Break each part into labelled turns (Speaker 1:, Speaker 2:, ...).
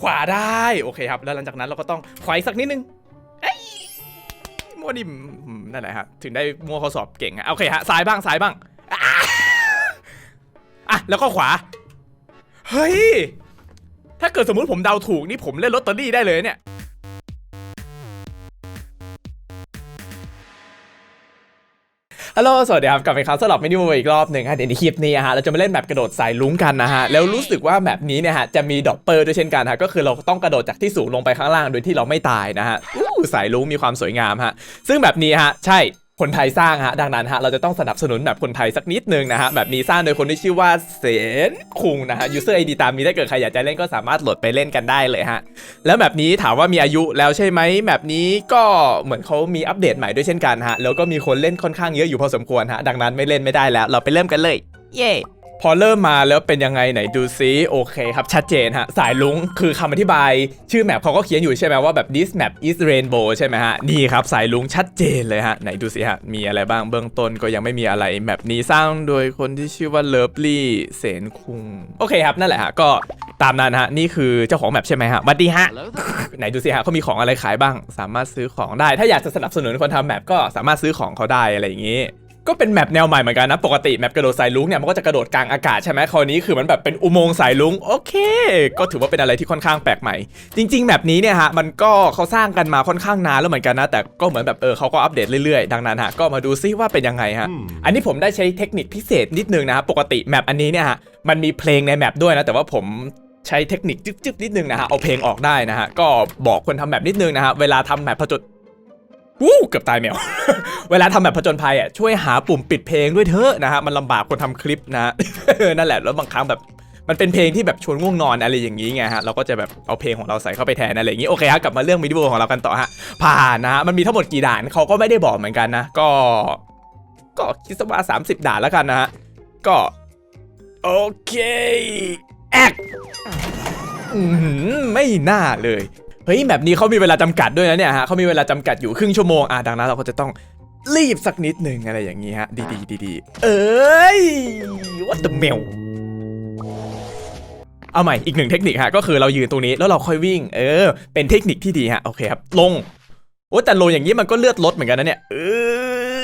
Speaker 1: ขวาได้โอเคครับ แล้วหลังจากนั้นเราก็ต้องขวาอีกสักนิดนึงเอ้ยมั่วดิมนั่นแหละฮะถึงได้มั่วข้อสอบเก่งอะโอเคฮะซ้ายบ้างซ้ายบ้างอะอะแล้วก็ขวา เฮ้ย ถ้าเกิดสมมุติผมเดาถูกนี่ผมเล่นลอตเตอรี่ได้เลยเนี่ย ฮัลโหล สวัสดีครับ กลับมาครับสำหรับมินิโมอีกรอบหนึ่งฮะเดี๋ยวในคลิปนี้ฮะเราจะมาเล่นแบบกระโดดสายลุ้งกันนะฮะ แล้วรู้สึกว่าแบบนี้เนี่ยฮะจะมีดอปเปอร์ด้วยเช่นกันฮะ ก็คือเราต้องกระโดดจากที่สูงลงไปข้างล่างโดยที่เราไม่ตายนะฮะอู้สายลุ้งมีความสวยงามฮะ ซึ่งแบบนี้ฮะ ใช่ คนไทยสร้างฮะดังนั้นฮะเราจะต้องสนับสนุนแบบคนไทยสักนิดนึงนะฮะแบบนี้สร้างโดยคนที่ชื่อว่าเสนคุงนะฮะ user ID ตามนี้ถ้าเกิดใครอยากจะเล่นก็สามารถโหลดไปเล่นกันได้เลยฮะแล้วแบบนี้ถามว่ามีอายุแล้วใช่ไหมแบบนี้ก็เหมือนเขามีอัปเดตใหม่ด้วยเช่นกันฮะแล้วก็มีคนเล่นค่อนข้างเยอะอยู่พอสมควรฮะดังนั้นไม่เล่นไม่ได้แล้ว เราไปเริ่มกันเลย เย้ พอเริ่มมาแล้วเป็นยังไงไหนดูซิโอเคครับ ชัดเจนฮะ สายลุงคือคำอธิบาย ชื่อแมปเขาก็เขียนอยู่ใช่ไหมว่าแบบ this map is rainbow ใช่ไหมฮะ นี่ครับ สายลุงชัดเจนเลยฮะ ไหนดูสิฮะ มีอะไรบ้างเบื้องต้นก็ยังไม่มีอะไรแมปนี้สร้างโดยคนที่ชื่อว่าเลิฟลี่เสนคุง โอเคครับ นั่นแหละฮะ ก็ตามนั้นฮะ นี่คือเจ้าของแมปใช่ไหมฮะสวัสดีฮะ ไหนดูสิฮะเขามีของอะไรขายบ้าง สามารถซื้อของได้ ถ้าอยากจะสนับสนุนคนทำแมปก็สามารถซื้อของเขาได้อะไรอย่างนี้ ก็เป็นแมปแนวใหม่เหมือนกันนะ ปกติแมปกระโดดสายลุงเนี่ยมันก็จะกระโดดกลางอากาศใช่ไหมคราวนี้คือมันแบบเป็นอุโมงค์สายลุงโอเค ก็ถือว่าเป็นอะไรที่ค่อนข้างแปลกใหม่ จริง ๆ แมปนี้เนี่ยฮะมันก็เขาสร้างกันมาค่อนข้างนานแล้วเหมือนกันนะ แต่ก็เหมือนแบบเออเขาก็อัปเดตเรื่อยๆ ดังนั้นฮะก็มาดูซิว่าเป็นยังไงฮะอันนี้ผมได้ใช้เทคนิคพิเศษนิดนึงนะครับปกติแมปอันนี้เนี่ยฮะมันมีเพลงในแมปด้วยนะแต่ว่าผมใช้เทคนิคจึ๊บๆนิดนึงนะฮะเอาเพลงออกได้นะฮะก็บอกคนทำแมปนิดนึงนะฮะเวลาทำแมปผจญ วู้เกือบตายแมว เวลาทำแบบผจญภัยอะช่วยหาปุ่มปิดเพลงด้วยเถอะนะฮะมันลำบากคนทำคลิปนะนั่นแหละแล้วบางครั้งแบบมันเป็นเพลงที่แบบชวนง่วงนอนอะไรอย่างนี้ไงฮะเราก็จะแบบเอาเพลงของเราใส่เข้าไปแทนอะไรอย่างนี้โอเคฮะกลับมาเรื่องวิดีโอของเรากันต่อฮะผ่านนะฮะมันมีทั้งหมดกี่ด่านเขาก็ไม่ได้บอกเหมือนกันนะก็ ก็คิดว่า 30 ด่านแล้วกันนะฮะก็โอเคแอกอื้อหือไม่น่าเลย เฮ้ยแบบนี้เขามีเวลาจำกัดด้วยนะเนี่ยฮะเขามีเวลาจำกัดอยู่ครึ่งชั่วโมงอะดังนั้นเราก็จะต้องรีบสักนิดหนึ่งอะไรอย่างนี้ฮะ ดีดีดีดีๆเอ้ย what the m e l เอาใหม่อีกหนึ่งเทคนิคฮะก็คือเรายืนตรงนี้แล้วเราค่อยวิ่ง เออ เป็นเทคนิคที่ดีฮะโอเคครับ ลงโอ้แต่ลงอย่างนี้มันก็เลือดลดเหมือนกันนะเนี่ยเออ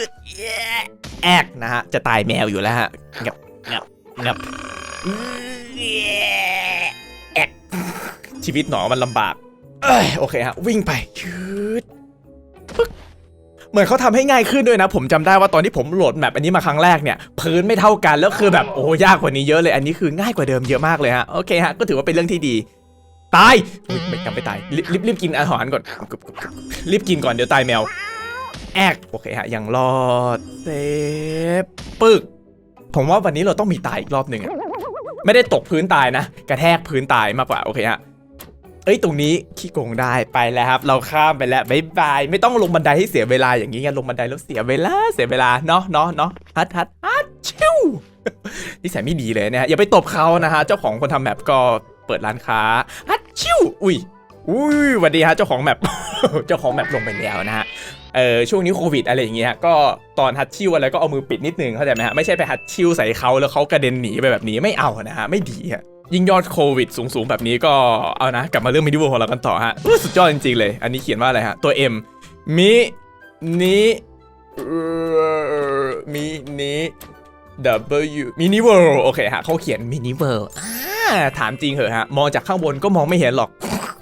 Speaker 1: แอกนะฮะจะตายแมวอยู่แล้วฮะงับงับงับแอกชีวิตหนอมันลำบาก เอ้ยโอเคฮะวิ่งไปชืดปึ๊กเหมือนเขาทำให้ง่ายขึ้นด้วยนะ ผมจำได้ว่าตอนที่ผมโหลดแมปอันนี้มาครั้งแรกเนี่ยพื้นไม่เท่ากันแล้วคือแบบโอ้ยากกว่านี้เยอะเลยอันนี้คือง่ายกว่าเดิมเยอะมากเลยฮะโอเคฮะก็ถือว่าเป็นเรื่องที่ดีตายอุ๊ยไม่จำไปตายรีบรีบรีบกินอาหารก่อนกึบกึบกึบรีบกินก่อนเดี๋ยวตายแมวแอกโอเคฮะยังรอดเซฟปึกผมว่าวันนี้เราต้องมีตายอีกรอบหนึ่งอะไม่ได้ตกพื้นตายนะ กระแทกพื้นตายมากกว่าโอเคฮะ เอ้ยตรงนี้ขี้โกงได้ไปแล้วครับ เราข้ามไปแล้วบายบายไม่ต้องลงบันไดให้เสียเวลาอย่างนี้ไงลงบันไดแล้วเสียเวลาเสียเวลาเนาะเนาะเนาะฮัทฮัทฮัทชิวนิสัยไม่ดีเลยนะฮะอย่าไปตบเขานะฮะเจ้าของคนทำแมปก็เปิดร้านค้าฮัทชิวอุ้ยอุ้ยสวัสดีฮะเจ้าของแมปเจ้าของแมปลงไปแล้วนะฮะเออช่วงนี้โควิดอะไรอย่างเงี้ยก็ตอนฮัตชิวอะไรก็เอามือปิดนิดนึงเข้าใจไหมฮะไม่ใช่ไปฮัตชิวใส่เขาแล้วเขากระเด็นหนีไปแบบนี้ไม่เอานะฮะไม่ดีฮะ ยิ่งยอดโควิดสูงๆ แบบนี้ก็เอานะ กลับมาเรื่องมิดิวของเรากันต่อฮะสุดยอดจริงๆเลย อันนี้เขียนว่าอะไรฮะ ตัว M มินิมินิ W มินิเวิลโอเคฮะเขาเขียนมินิเวิลด์ถามจริงเหอะฮะ มองจากข้างบนก็มองไม่เห็นหรอก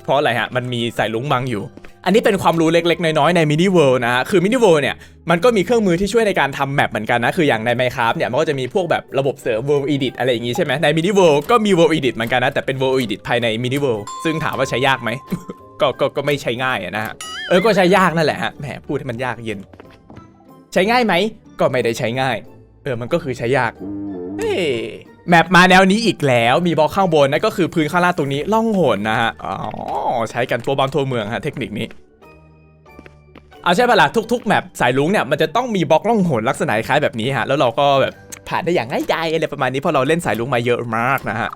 Speaker 1: เพราะอะไรฮะ มันมีสายลุงบังอยู่ อันนี้เป็นความรู้เล็กๆ น้อยๆในมินิเวิลด์นะฮะคือมินิเวิลด์เนี่ยมันก็มีเครื่องมือที่ช่วยในการทำแมปเหมือนกันนะ คืออย่างใน Minecraft เนี่ยมันก็จะมีพวกแบบระบบเสริม World Edit อะไรอย่างงี้ใช่ไหมในมินิเวิลด์ก็มี World Edit เหมือนกันนะ แต่เป็น World Edit ภายในมินิเวิลด์ซึ่งถามว่าใช้ยากไหม ก็ก็ก็ไม่ใช้ง่ายอะนะฮะเออก็ใช้ยากนั่นแหละฮะแหมพูดให้มันยากเย็น ใช้ง่ายไหมก็ไม่ได้ใช้ง่าย เออมันก็คือใช้ยากเฮ้ แมปมาแนวนี้อีกแล้วมีบล็อกข้างบนนั่นก็คือพื้นข้างล่างตรงนี้ล่องหนนะฮะอ๋อใช้กันตัวบางตัวเมืองฮะเทคนิคนี้เอาใช่ปะล่ะทุกๆแมปสายลุงเนี่ยมันจะต้องมีบล็อกล่องหนลักษณะคล้ายแบบนี้ฮะแล้วเราก็แบบผ่านได้อย่างง่ายดายอะไรประมาณนี้เพราะเราเล่นสายลุงมาเยอะมากนะฮะ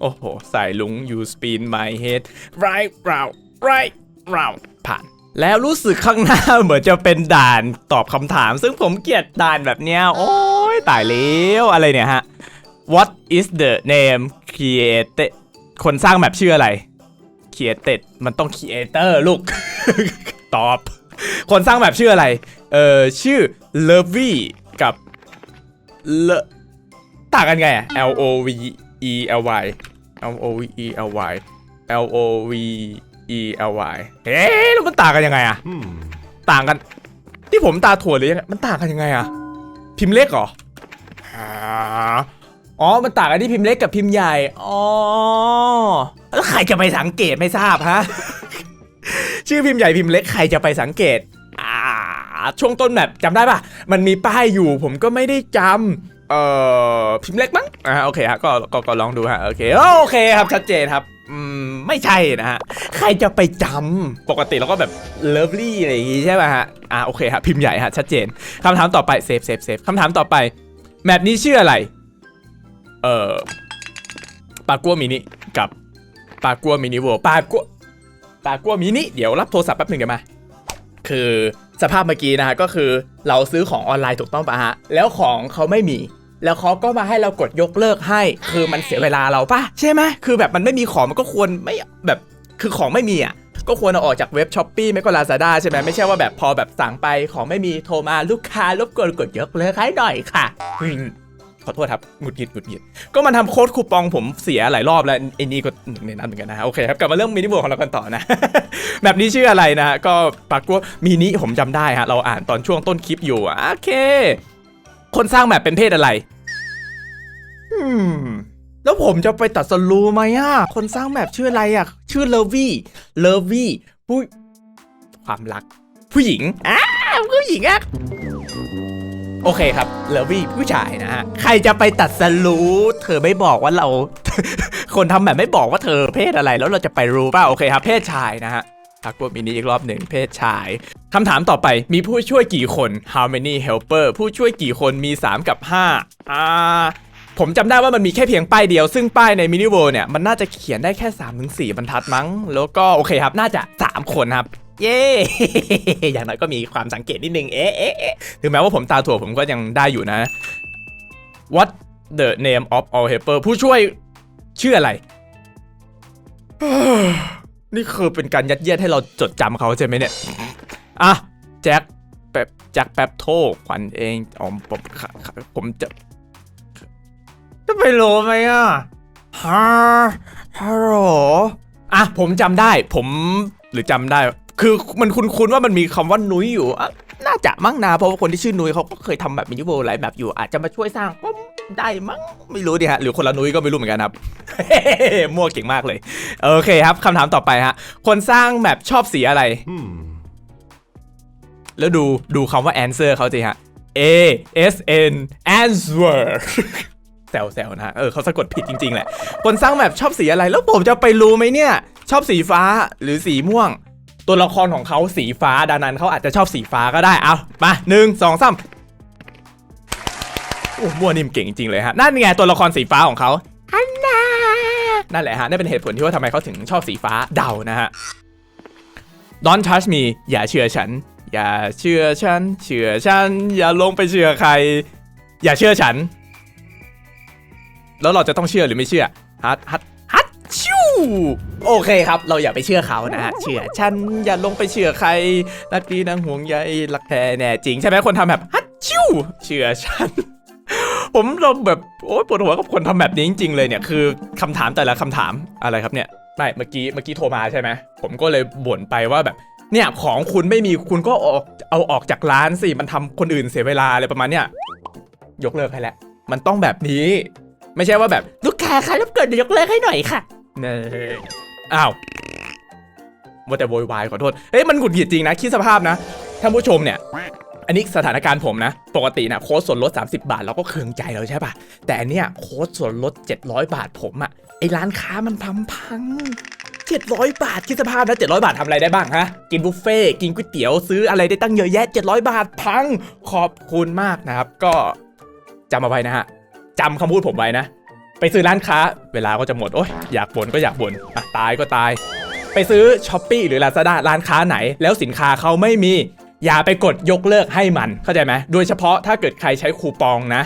Speaker 1: โอ้โหสายลุง you spin my head right round right round ผ่าน แล้วรู้สึกข้างหน้าเหมือนจะเป็นด่านตอบคำถาม ซึ่งผมเกลียดด่านแบบเนี้ย โอ้ยตายแล้วอะไรเนี่ยฮะ What is the name created คนสร้างแมปชื่ออะไร Created มันต้อง Creator ลูก ตอบ คนสร้างแมปชื่ออะไร เออชื่อ Lovey กับ Le ต่างกันไงอะ L O V E L Y L O V E L Y L O V E L Y เอ๊ะแล้วมันต่างกันยังไงอะต่างกัน ที่ผมตาถั่วหรือยังไงมันต่างกันยังไงอะพิมพ์เล็กเหรออ๋อ มันต่างกันที่พิมพ์เล็กกับพิมพ์ใหญ่ อ๋อ แล้วใครจะไปสังเกตไม่ทราบฮะ ชื่อพิมพ์ใหญ่พิมพ์เล็กใครจะไปสังเกตอ่าช่วงต้นแบบจำได้ปะมันมีป้ายอยู่ผมก็ไม่ได้จำเอ่อ พิมพ์เล็กมั้ง อ่า โอเคฮะ ก็ ก็ลองดูฮะ โอเค โอเคครับ ชัดเจนครับ อืมไม่ใช่นะฮะ ใครจะไปจำปกติเราก็แบบเลิฟลี่อะไรอย่างงี้ใช่ป่ะฮะ อ่าโอเคฮะพิมพ์ใหญ่ฮะชัดเจนคำถามต่อไปเซฟเซฟเซฟคำถามต่อไป แมปนี้ชื่ออะไร เอ่อปากัวมินิกับปากัวมินิเวิลด์ปากัวปากัวมินิเดี๋ยวรับโทรศัพท์แป๊บหนึ่งเดี๋ยวมา คือสภาพเมื่อกี้นะฮะก็คือเราซื้อของออนไลน์ถูกต้องปะฮะ แล้วของเขาไม่มี แล้วเขาก็มาให้เรากดยกเลิกให้ คือมันเสียเวลาเราปะใช่ไหมคือแบบมันไม่มีของมันก็ควรไม่แบบคือของไม่มีอะก็ควรเอาออกจากเว็บช้อปปี้ไม่ก็ลาซาด้าใช่ไหมไม่ใช่ว่าแบบพอแบบสั่งไปของไม่มีโทรมาลูกค้ารบกวนกดยกเลิกให้หน่อยค่ะขอโทษครับหงุดหงิดหงุดหงิดก็มันทำโค้ดคูปองผมเสียหลายรอบแล้วไอ้นี่ก็หนึ่งในนั้นเหมือนกันนะโอเคครับกลับมาเรื่องมินิบวของเรากันต่อนะ แบบนี้ชื่ออะไรนะก็ปากกัวมินิผมจำได้ฮะเราอ่านตอนช่วงต้นคลิปอยู่โอเค คนสร้างแบบเป็นเพศอะไร อืม แล้วผมจะไปตัดสรูไหมอะ คนสร้างแบบชื่ออะไรอะ ชื่อเลวี่เลวี่ผู้ความรัก ผู้หญิงอ้าผู้หญิงอะโอเคครับเลวี่ผู้ชายนะฮะ ใครจะไปตัดสรู้ เธอไม่บอกว่าเรา คนทำแบบไม่บอกว่าเธอเพศอะไร แล้วเราจะไปรู้ป่ะ โอเคครับ เพศชายนะฮะ พักพวกมินิอีกรอบหนึ่งเพศชายคำถามต่อไปมีผู้ช่วยกี่คน how many helper ผู้ช่วยกี่คนมี 3 กับ 5 อ่า ผมจำได้ว่ามันมีแค่เพียงป้ายเดียว ซึ่งป้ายในมินิเวิลด์เนี่ย มันน่าจะเขียนได้แค่3าถึงสบรรทัดมั้ง แล้วก็โอเคครับ น่าจะ 3 คนครับ เย้ อย่างน้อยก็มีความสังเกตนิดนึงเอ๊ะเอ๊ะเอ๊ะถึงแม้ว่าผมตาถั่วผมก็ยังได้อยู่นะ What the name of all helper ผู้ช่วยชื่ออะไร นี่คือเป็นการยัดเยียดให้เราจดจำเขาใช่ไหมเนี่ยอะแจ็คแป๊บแจ็คแป๊บโทขวัญเองอ๋อผมผมจะจะไปรู้ไหมอะฮะฮัลโหลอะผมจำได้ผมหรือจำได้ คือมันคุ้นๆว่ามันมีคำว่านุ้ยอยู่อะน่าจะมั้งนะเพราะว่าคนที่ชื่อนุ้ยเขาก็เคยทำแบบมินิเวิลด์หลายแบบอยู่ อาจจะมาช่วยสร้างก็ ได้มั้งไม่รู้ดิฮะหรือคนละนุ้ยก็ไม่รู้เหมือนกันครับ มั่วเก่งมากเลย โอเคครับคำถามต่อไปฮะ คนสร้างแบบชอบสีอะไร แล้วดูดูคำว่า answer เขาสิฮะ A S N answer แซวแซวนะฮะเออเขาสะกดผิดจริงๆแหละ คนสร้างแบบชอบสีอะไร แล้วผมจะไปรู้ไหมเนี่ย ชอบสีฟ้าหรือสีม่วง ตัวละครของเขาสีฟ้าดังนั้นเขาอาจจะชอบสีฟ้าก็ได้ เอามาหนึ่งสองสาม โอ้มั่วนิ่มเก่งจริงๆเลยฮะนั่นไงตัวละครสีฟ้าของเขาอันน่านั่นแหละฮะนั่นเป็นเหตุผลที่ว่าทำไมเขาถึงชอบสีฟ้าเดานะฮะ Don't touch me อย่าเชื่อฉัน อย่าเชื่อฉัน เชื่อฉัน อย่าลงไปเชื่อใคร อย่าเชื่อฉัน แล้วเราจะต้องเชื่อหรือไม่เชื่อฮัทฮัทฮัทชิวโอเคครับ เราอย่าไปเชื่อเขานะฮะ เชื่อฉัน อย่าลงไปเชื่อใคร รักดีนางห่วงใยรักแท้แน่จริงใช่ไหมคนทำแบบฮัทชิวเชื่อฉัน ผมเราแบบโอ๊ยปวดหัวกับคนทำแบบนี้จริง ๆ เลยเนี่ยคือคำถามแต่ละคำถามอะไรครับเนี่ยไม่เมื่อกี้เมื่อกี้โทรมาใช่ไหมผมก็เลยบ่นไปว่าแบบเนี่ยของคุณไม่มีคุณก็ออกเอาออกจากร้านสิมันทำคนอื่นเสียเวลาอะไรประมาณเนี้ยยกเลิกให้แล้วมันต้องแบบนี้ ไม่ใช่ว่าแบบลูกค้าคะรบกวนยกเลิกให้หน่อยค่ะเนยอ้าวว่าแต่โวยวายขอโทษเฮ้ยมันหงุดหงิดจริงนะคิดสภาพนะท่านผู้ชมเนี่ย อันนี้สถานการณ์ผมนะ ปกตินะโค้ดส่วนลด 30 บาทเราก็เคืองใจแล้วใช่ปะแต่อันเนี้ยโค้ดส่วนลด 700 บาทผมอะไอร้านค้ามันทำพัง700 บาทคิดสภาพนะ700 บาททำอะไรได้บ้างฮะ กินบุฟเฟ่กินก๋วยเตี๋ยวซื้ออะไรได้ตั้งเยอะแยะ 700 บาทพังขอบคุณมากนะครับ ก็จำเอาไว้นะฮะจำคำพูดผมไว้นะ ไปซื้อร้านค้า เวลาก็จะหมด โอ๊ยอยากบ่นก็อยากบ่นอะตายก็ตาย ไปซื้อช้อปปีหรือ Lazada ร้านค้าไหน แล้วสินค้าเขาไม่มี อย่าไปกดยกเลิกให้มันเข้าใจไหมโดยเฉพาะถ้าเกิดใครใช้คูปองนะ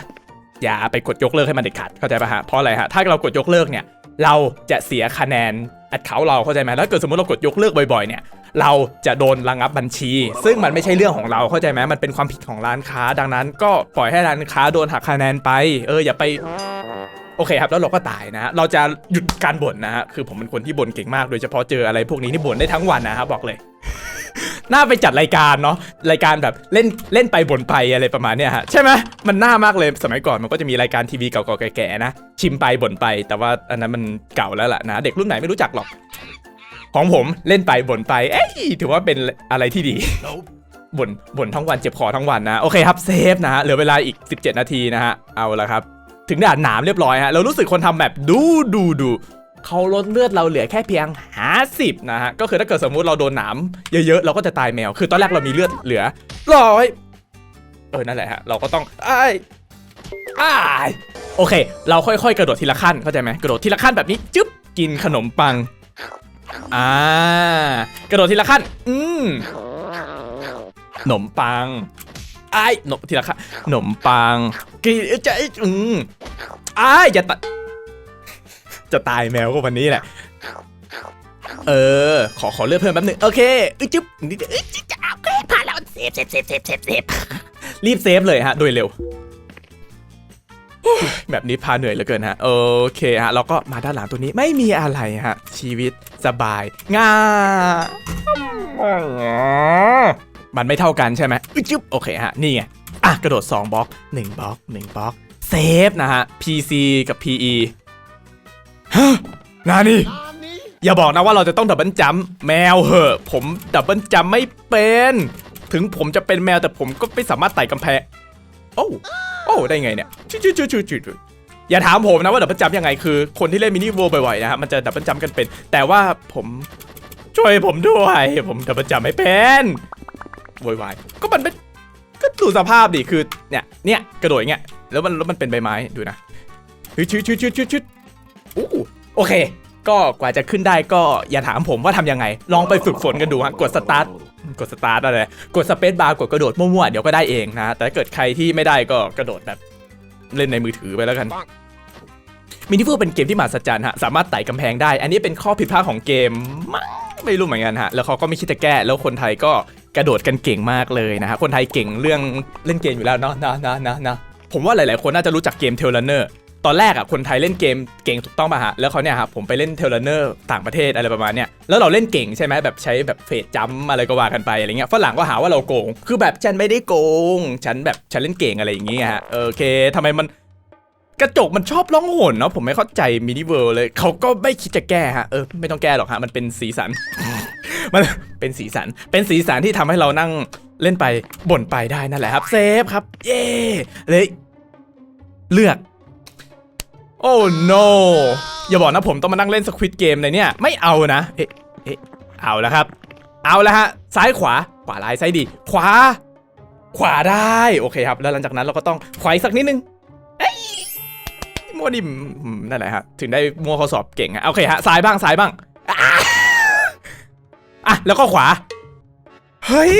Speaker 1: อย่าไปกดยกเลิกให้มันเด็ดขาดเข้าใจปะฮะเพราะอะไรฮะถ้าเรากดยกเลิกเนี่ยเราจะเสียคะแนนแอดเขาเราเข้าใจไหมแล้วเกิดสมมติเรากดยกเลิกบ่อยๆเนี่ยเราจะโดนระงับบัญชี ซึ่งมันไม่ใช่เรื่องของเราเข้าใจไหมมันเป็นความผิดของร้านค้า ดังนั้น ก็ปล่อยให้ร้านค้าโดนหักคะแนนไป เอออย่าไปโอเคครับแล้วเราก็ตายนะฮะเราจะหยุดการบ่นนะฮะคือผมเป็นคนที่บ่นเก่งมากโดยเฉพาะเจออะไรพวกนี้นี่บ่นได้ทั้งวันนะครับบอกเลย น่าไปจัดรายการเนาะรายการแบบเล่นเล่นไปบ่นไปอะไรประมาณเนี้ยฮะใช่ไหมมันน่ามากเลยสมัยก่อนมันก็จะมีรายการทีวีเก่าๆแก่ๆนะชิมไปบ่นไป แต่ว่าอันนั้นมันเก่าแล้วล่ะนะ เด็กรุ่นไหนไม่รู้จักหรอก ของผมเล่นไปบ่นไป เอ้ยถือว่าเป็นอะไรที่ดีบ่นบ่นทั้งวันเจ็บคอทั้งวันนะโอเคครับเซฟนะฮะเหลือเวลาอีก 17 นาทีนะฮะเอาละครับ ถึงด่านหนามเรียบร้อยฮะเรารู้สึกคนทำแบบดูดูดู เขาลดเลือดเราเหลือแค่เพียง 50 นะฮะ ก็คือถ้าเกิดสมมุติเราโดนหนามเยอะๆ เราก็จะตายแมว คือตอนแรกเรามีเลือดเหลือร้อยเออ นั่นแหละฮะ เราก็ต้องอ้ายอ้โอเค เราค่อยๆ กระโดดทีละขั้น เข้าใจไหมกระโดดทีละขั้นแบบนี้ จึ๊บ กินขนมปัง อ่า กระโดดทีละขั้น อืมขนมปังไอ้หนมทีละขั้นขนมปังกินจะอืมอ้ายอย่าตะ จะตายแมวก็วันนี้แหละ เออ ขอขอเลือกเพิ่มแป๊บนึงโอเคอึ๊จึ๊บนี่อึ๊จึ๊บจะโอเคผ่านแล้วเซฟเซฟเซฟเซฟเซฟเซฟรีบเซฟเลยฮะโดยเร็วแบบนี้พาเหนื่อยเหลือเกินฮะ โอเคฮะเราก็มาด้านหลังตัวนี้ไม่มีอะไรฮะ ชีวิตสบายง่ายมันไม่เท่ากันใช่ไหมอึ๊จึ๊บโอเคฮะ นี่ไง อะ กระโดด 2บล็อก1บล็อก1บล็อกเซฟนะฮะ PC กับ PE ฮะนานี่อย่าบอกนะว่าเราจะต้องดับเบิลจัมแมวเหอะ ผมดับเบิลจัมไม่เป็น ถึงผมจะเป็นแมวแต่ผมก็ไม่สามารถไต่กำแพงโอ้โอ้ได้ไงเนี่ยจุดจุดจุดจุดจุดอย่าถามผมนะว่าดับเบิลจัมยังไงคือ คนที่เล่นมินิโวบ่อยๆนะฮะมันจะดับเบิลจัมกันเป็น แต่ว่าผมช่วยผมด้วย ผมดับเบิลจัมไม่เป็นโวยวายก็มันเป็นก็ดูสภาพดิคือเนี่ยเนี่ยกระโดดอย่างเงี้ยแล้วมันแล้วมันเป็นใบไม้ดูนะชุดชุดชุดชุดชุดชุดอู้ โอเค ก็กว่าจะขึ้นได้ก็อย่าถามผมว่าทำยังไง ลองไปฝึกฝนกันดูฮะ กดสตาร์ท กดสตาร์ทอะไร กดสเปซบาร์ กดกระโดดมั่วๆ เดี๋ยวก็ได้เองนะ แต่ถ้าเกิดใครที่ไม่ได้ก็กระโดดแบบ เล่นในมือถือไปแล้วกันมินิฟูเป็นเกมที่มหัศจรรย์ฮะ สามารถไต่กำแพงได้ อันนี้เป็นข้อผิดพลาดของเกมมั้งไม่รู้เหมือนกันฮะ แล้วเขาก็ไม่คิดจะแก้ แล้วคนไทยก็กระโดดกันเก่งมากเลยนะฮะ คนไทยเก่งเรื่องเล่นเกมอยู่แล้วเนาะนะนะนะนะผมว่าหลาย ๆ คนน่าจะรู้จักเกมเทเลเนอร์ ตอนแรกอะคนไทยเล่นเกมเก่งถูกต้องป่ะฮะ แล้วเขาเนี่ยครับผมไปเล่นเทเลเนอร์ต่างประเทศอะไรประมาณเนี้ยแล้วเราเล่นเก่งใช่ไหมแบบใช้แบบเฟดจัมอะไรก็ว่ากันไปอะไรเงี้ยฝรั่งก็หาว่าเราโกง คือแบบฉันไม่ได้โกง ฉันแบบฉันเล่นเก่งอะไรอย่างเงี้ยฮะโอเคทำไมมันกระจกมันชอบร้องโหนเนาะผมไม่เข้าใจมินิเวิร์เลยเขาก็ไม่คิดจะแก้ฮะเออไม่ต้องแก้หรอกฮะมันเป็นสีสัน มันเป็นสีสัน เป็นสีสันที่ทำให้เรานั่งเล่นไปบ่นไปได้นั่นแหละครับเซฟครับ เย้เลยเลือก โอ้ no อย่าบอกนะผมต้องมานั่งเล่นสควิตเกมในเนี่ย ไม่เอานะ เอ๊ะเอ๊ะเอาแล้วครับ เอาแล้วฮะ ซ้ายขวา ขวาลายซ้ายดี ขวา ขวาได้ โอเคครับ แล้วหลังจากนั้นเราก็ต้องขวาอีกสักนิดนึงมัวดิมนั่นแหละฮะ ถึงได้มัวข้อสอบเก่งฮะ โอเคฮะ ซ้ายบ้าง ซ้ายบ้างอะอะ แล้วก็ขวา เฮ้ย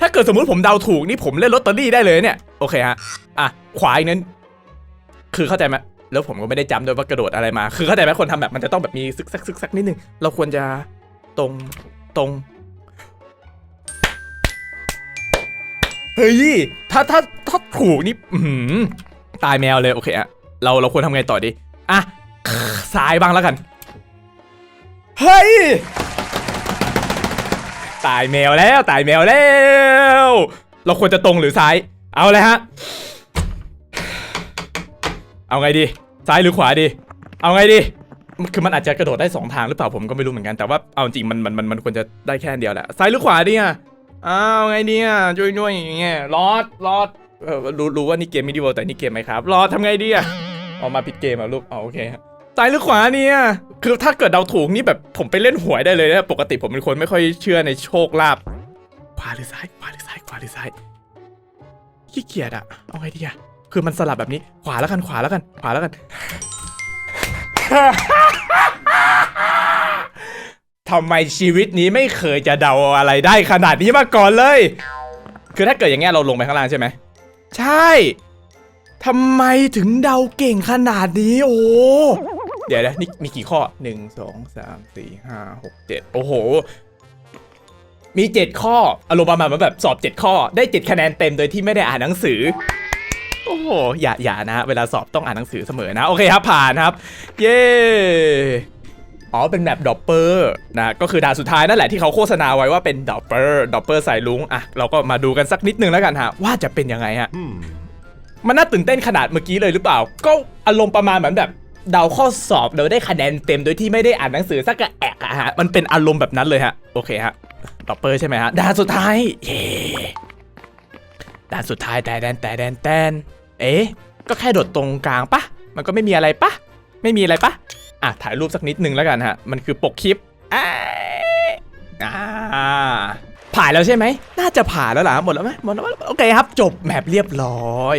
Speaker 1: ถ้าเกิดสมมุติผมเดาถูกนี่ผมเล่นลอตเตอรี่ได้เลยเนี่ย โอเคฮะ อะ ขวาอีกนั้น คือเข้าใจไหม แล้วผมก็ไม่ได้จำด้วยว่ากระโดดอะไรมา คือเข้าใจไหมคนทำแบบมันจะต้องแบบมีซึกซักซึกซักนิดนึง เราควรจะตรงตรงเฮ้ยถ้าถ้าถ้าถูกนี่อื้อหือตายแมวเลยโอเคอะเราเราควรทำไงต่อดีอะซ้ายบ้างแล้วกัน เฮ้ย ตายแมวแล้ว ตายแมวแล้ว เราควรจะตรงหรือซ้าย เอาเลยฮะ เอาไงดี ซ้ายหรือขวาดี เอาไงดี คือมันอาจจะกระโดดได้สองทางหรือเปล่าผมก็ไม่รู้เหมือนกัน แต่ว่าเอาจริงมันมันมันมันควรจะได้แค่เดียวแหละ ซ้ายหรือขวาดีอะอ้าวไงดีอะช่วยด้วยอย่างเงี้ยรอดรอดเออรู้รู้ว่านี่เกมมิดิวแต่นี่เกมไหมครับ รอดทำไงดีอะออกมาผิดเกมอะลูกอ๋อโอเคซ้ายหรือขวาเนี่ย คือถ้าเกิดเดาถูกนี่แบบผมไปเล่นหวยได้เลยนะปกติผมเป็นคนไม่ค่อยเชื่อในโชคลาภขวาหรือซ้ายขวาหรือซ้ายขวาหรือซ้ายขี้เกียจอะเอาไงดีอะ คือมันสลับแบบนี้ขวาแล้วกันขวาแล้วกัน ขวาแล้วกันทำไมชีวิตนี้ไม่เคยจะเดาอะไรได้ขนาดนี้มาก่อนเลย คือถ้าเกิดอย่างเงี้ยเราลงไปข้างล่างใช่ไหม ใช่ทำไมถึงเดาเก่งขนาดนี้โอ้เดี๋ยวนะนี่มีกี่ข้อหนึ่งสองสามสี่ห้าหกเจ็ดโอ้โห มีเจ็ดข้ออารมณ์ประมาณว่าแบบสอบเจ็ดข้อได้เจ็ดคะแนนเต็มโดยที่ไม่ได้อ่านหนังสือ โอ้โหอย่าอย่านะเวลาสอบต้องอ่านหนังสือเสมอนะ โอเคครับ ผ่านครับ เย้อ๋อเป็นแบบดอปเปอร์นะก็คือด่านสุดท้ายนั่นแหละที่เขาโฆษณาไว้ว่าเป็นดอปเปอร์ดอปเปอร์สายลุงอะเราก็มาดูกันสักนิดนึงแล้วกันฮะว่าจะเป็นยังไงฮะมันน่าตื่นเต้นขนาดเมื่อกี้เลยหรือเปล่า ก็อารมณ์ประมาณเหมือนแบบเดาข้อสอบโดยได้คะแนนเต็มโดยที่ไม่ได้อ่านหนังสือสักกระแอะอะฮะมันเป็นอารมณ์แบบนั้นเลยฮะโอเคฮะดอปเปอร์ใช่ไหมฮะด่านสุดท้ายเย้ด่านสุดท้ายแต่แดนแต่แดนแตน เอ๊ะ ก็แค่โดดตรงกลางปะ มันก็ไม่มีอะไรปะ ไม่มีอะไรปะ อะ ถ่ายรูปสักนิดนึงแล้วกันฮะ มันคือปกคลิปอ่าอ่าผ่านแล้วใช่ไหม น่าจะผ่านแล้วล่ะหมดแล้วไหมหมดแล้ว โอเคครับ จบแมปเรียบร้อย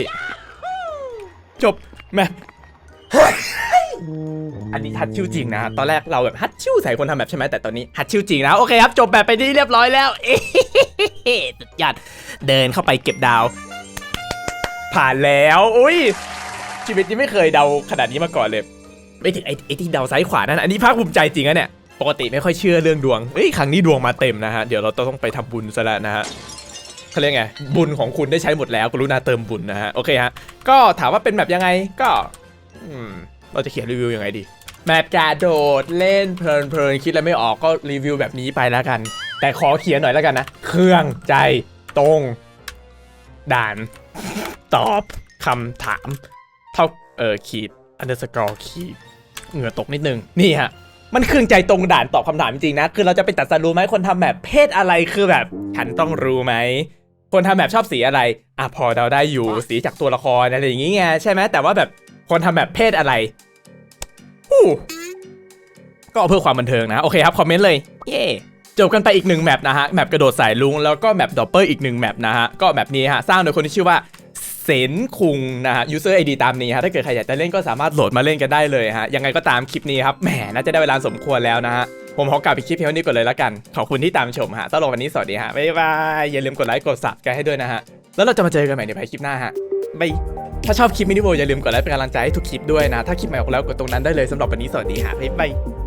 Speaker 1: จบแมปอันนี้ฮัดชิวจริงนะ ตอนแรกเราแบบฮัดชิวใส่คนทำแบบใช่ไหมแต่ตอนนี้ฮัดชิวจริงนะโอเคครับ จบแบบไปที่เรียบร้อยแล้วเอ๊ะสุดยอดเดินเข้าไปเก็บดาว ผ่านแล้วอุ้ยชีวิตนี้ไม่เคยเดาขนาดนี้มาก่อนเลย ไม่ถึงไอ้ไอที่เดาซ้ายขวานั่นอันนี้ภาคภูมิใจจริงนะเนี่ยปกติไม่ค่อยเชื่อเรื่องดวงเอ้ยครั้งนี้ดวงมาเต็มนะฮะเดี๋ยวเราต้องไปทำบุญซะแล้วนะฮะเขาเรียกไงบุญของคุณได้ใช้หมดแล้วกรุณาเติมบุญนะฮะโอเคฮะก็ถามว่าเป็นแบบยังไงก็อืมเราจะเขียนรีวิวยังไงดีแมปกระโดดเล่นเพลินเพลินคิดอะไรไม่ออกก็รีวิวแบบนี้ไปแล้วกัน แต่ขอเขียนหน่อยแล้วกันนะ เครื่องใจตรง ด่าน ตอบคำถาม เท่าเออขีดอันเดอร์สกอร์ขีดเหงื่อตกนิดนึง นี่ฮะ มันเครื่องใจตรงด่านตอบคำถามจริงๆนะ คือเราจะไปตัดสรู้ไหมคนทำแบบเพศอะไรคือแบบ ฉันต้องรู้ไหม คนทำแบบชอบสีอะไร อะพอเราได้อยู่สีจากตัวละครอะไรอย่างงี้ไงใช่ไหมแต่ว่าแบบคนทำแบบเพศอะไรอู้ก็เอาเพื่อความบันเทิงนะ โอเคครับ คอมเมนต์เลย เย่จบกันไปอีกหนึ่งแมปนะฮะ แมปกระโดดสายลุง แล้วก็แมปดอปเปอร์อีกหนึ่งแมปนะฮะ ก็แมปนี้ฮะ สร้างโดยคนที่ชื่อว่า เซนคุงนะฮะ user ID ตามนี้ฮะ ถ้าเกิดใครอยากจะเล่นก็สามารถโหลดมาเล่นกันได้เลยฮะ ยังไงก็ตามคลิปนี้ครับ แหม น่าจะได้เวลาสมควรแล้วนะฮะ ผมขอกลับไปคลิปเพียงเท่านี้ก่อนเลยละกัน ขอบคุณที่ตามชมฮะสำหรับวันนี้สวัสดีฮะ บ๊ายบาย อย่าลืมกดไลค์ กด subscribe กันให้ด้วยนะฮะ แล้วเราจะมาเจอกันใหม่ในภายคลิปหน้าฮะบายถ้าชอบคลิปมินิโวอย่าลืมกดไลค์เป็นกำลังใจให้ทุกคลิปด้วยนะ ถ้าคลิปใหม่ออกแล้วกดตรงนั้นได้เลยสำหรับวันนี้สวัสดีฮะบ๊ายบาย